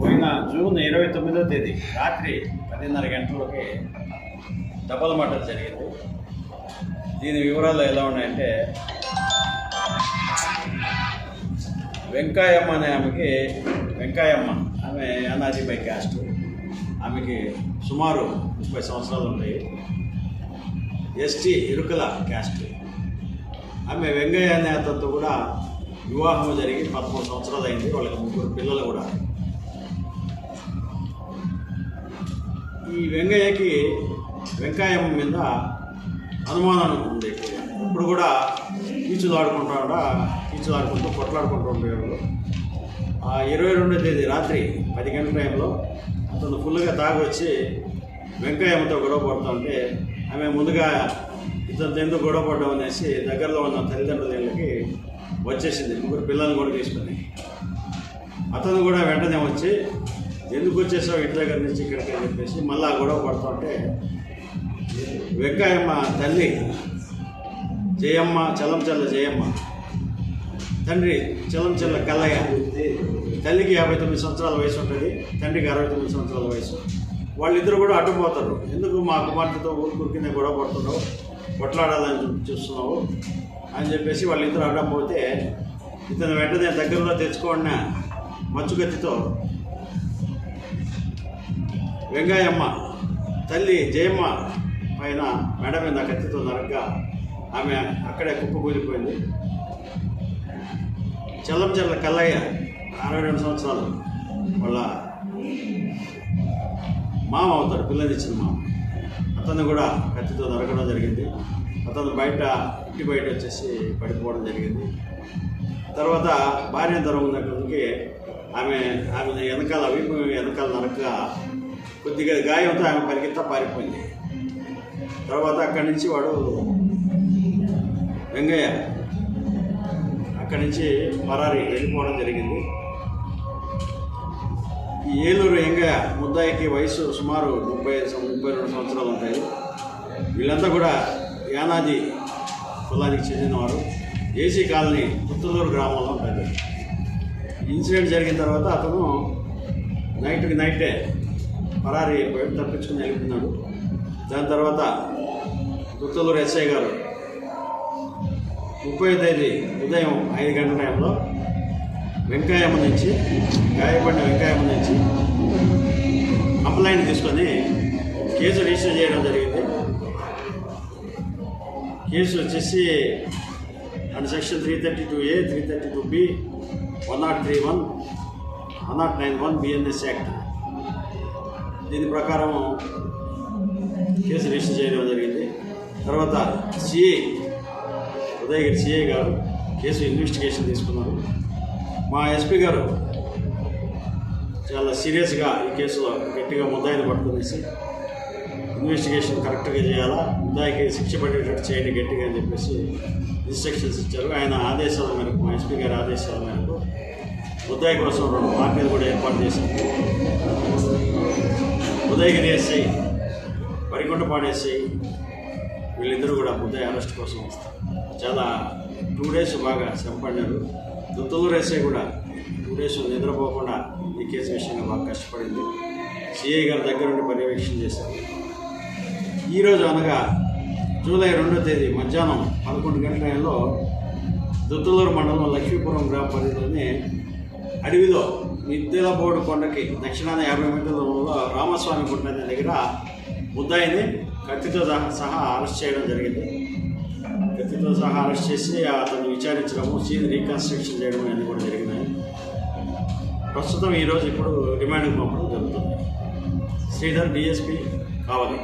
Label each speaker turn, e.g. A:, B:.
A: పోయిన జూన్ ఇరవై తొమ్మిదో తేదీ రాత్రి పదిన్నర గంటలకి డబల్ మటర్ జరిగింది. దీని వివరాలు ఎలా ఉన్నాయంటే వెంకాయమ్మ అనే ఆమెకి వెంకాయమ్మ ఆమె అనాది బై క్యాస్ట్. ఆమెకి సుమారు ముప్పై సంవత్సరాలు ఉంటాయి. ST Erukala caste. ఆమె వెంగయ్య అనే అతనితో కూడా వివాహం జరిగి పదమూడు సంవత్సరాలు అయింది వాళ్ళకి ముగ్గురు పిల్లలు కూడా. ఈ వెంగయ్యకి వెంకాయమ్మ మీద అనుమానం ఉంది. ఇప్పుడు కూడా కీచులు ఆడుకుంటా కొట్లాడుకుంటూ ఉండేవాళ్ళు ఆ ఇరవై రెండో తేదీ రాత్రి పది గంటల టైంలో అతను ఫుల్గా తాగి వచ్చి వెంకయ్యమ్మతో గొడవ పడుతుంటే ఆమె ముందుగా ఇతనితో ఎందుకు గొడవ పడ్డాం అనేసి దగ్గరలో ఉన్న తల్లిదండ్రుల ఇళ్ళకి వచ్చేసింది. ముగ్గురు పిల్లల్ని కూడా తీసుకొని. అతను కూడా వెంటనే వచ్చి ఎందుకు వచ్చేసావు ఇంటి దగ్గర నుంచి ఇక్కడికి? అని చెప్పేసి మళ్ళీ ఆ గొడవ పడుతుంటే వెంకాయమ్మ వెంకయ్యమ్మ తల్లి జయమ్మ చలంచల్ల జయమ్మ తండ్రి చలంచల్ల కల్లయ్య తల్లికి యాభై తొమ్మిది సంవత్సరాల వయసు ఉంటుంది తండ్రికి అరవై తొమ్మిది సంవత్సరాల వయసు. వాళ్ళిద్దరు కూడా అడ్డుపోతారు ఎందుకు మా కుమార్తెతో ఊరుకురికినే గొడవ పడుతున్నావు? కొట్లాడాలని చూస్తున్నావు అని చెప్పేసి వాళ్ళిద్దరు అడ్డపోతే ఇతను వెంటనే దగ్గరలో తెచ్చుకోండిన మచ్చుగత్తితో వెంగాయమ్మ తల్లి జయమ్మ పైన మెడ మీద కత్తితో నరగ్గా ఆమె అక్కడే కుప్పకూలిపోయింది చల్లం చెల్ల కల్లయ్య అరవై రెండు సంవత్సరాలు వాళ్ళ మామ అవుతాడు పిల్లనిచ్చిన మామ. అతను కూడా కత్తితో నరకడం జరిగింది. అతను బయట ఇంటి బయట వచ్చేసి పడిపోవడం జరిగింది. తర్వాత భార్య దూరం ఆమె ఆమె వెనకాల వీపు వెనకాల నరక కొద్దిగా గాయంతో ఆమె పరిగెత్తా పారిపోయింది. తర్వాత అక్కడి నుంచి వాడు వెంగయ్య అక్కడి నుంచి పరారి వెళ్ళిపోవడం జరిగింది. ఏలూరు ఎంగ ముద్దాయికి వయసు సుమారు ముప్పై ముప్పై రెండు సంవత్సరాలు ఉంటాయి. వీళ్ళంతా కూడా యానాది కులానికి చెందినవారు. ఏసీ కాలనీ పుత్తలూరు గ్రామంలో ఉంటారు ఇన్సిడెంట్ జరిగిన తర్వాత అతను నైట్కి నైటే పరారి బయట తప్పించుకుని వెళ్తున్నాడు దాని తర్వాత పుత్తలూరు ఎస్ఐ గారు ముప్పై తేదీ ఉదయం ఐదు గంటల టైంలో వెంకాయమ్మ నుంచి గాయపడిన వెంకాయమ్మ నుంచి కంప్లైంట్ తీసుకొని కేసు రిజిస్టర్ చేయడం జరిగింది. కేసు వచ్చేసి and section three thirty two A three thirty two B one nought three one one nought nine one BNS act దీని ప్రకారం కేసు రిజిస్టర్ చేయడం జరిగింది. తర్వాత సిఐ ఉదయగిరి సిఐ గారు కేసు ఇన్వెస్టిగేషన్ తీసుకున్నారు. మా ఎస్పీ గారు చాలా సీరియస్గా ఈ కేసులో గట్టిగా ముద్దాయిని పట్టుకునేసి ఇన్వెస్టిగేషన్ కరెక్ట్గా చేయాలా ముద్దాయికి శిక్ష పడేటట్టు చేయండి గట్టిగా అని చెప్పేసి ఇన్స్ట్రక్షన్స్ ఇచ్చారు. ఆయన ఆదేశాల మేరకు మా ఎస్పీ గారి ఆదేశాల మేరకు ముద్దాయి కోసం రెండు పార్టీలు కూడా ఏర్పాటు చేశారు. ఉదయగిరి ఎస్ఐ వరికొండపాడు ఎస్ఐ వీళ్ళిద్దరూ కూడా ముద్దాయి అరెస్ట్ కోసం చాలా టూ డేస్ బాగా శ్రమపడినారు దుత్తలూరు ఎస్ఐ కూడా టూ డేస్ నిద్రపోకుండా ఈ కేసు విషయంగా బాగా కష్టపడింది. సిఐ గారి దగ్గర నుండి పర్యవేక్షణ చేశారు. ఈరోజు అనగా జూలై రెండో తేదీ మధ్యాహ్నం పదకొండు గంటల టైంలో దుత్తలూరు మండలం లక్ష్మీపురం గ్రామ పరిధిలోని అడవిలో మిద్దెలబోడు కొండకి దక్షిణాన యాభై మీటర్ల దూరంలో రామస్వామి గుట్ట దగ్గర ముద్దాయిని కత్తితో సహా అరెస్ట్ చేయడం జరిగింది. కత్తితో సహా అరెస్ట్ చేసి అతన్ని విచారించడము సీన్ రీకన్స్ట్రక్షన్ చేయడం అన్నీ కూడా జరిగినాయి. ప్రస్తుతం ఈరోజు ఇప్పుడు రిమాండ్కి పంపడం జరుగుతుంది. శ్రీధర్ డిఎస్పి కావాలి.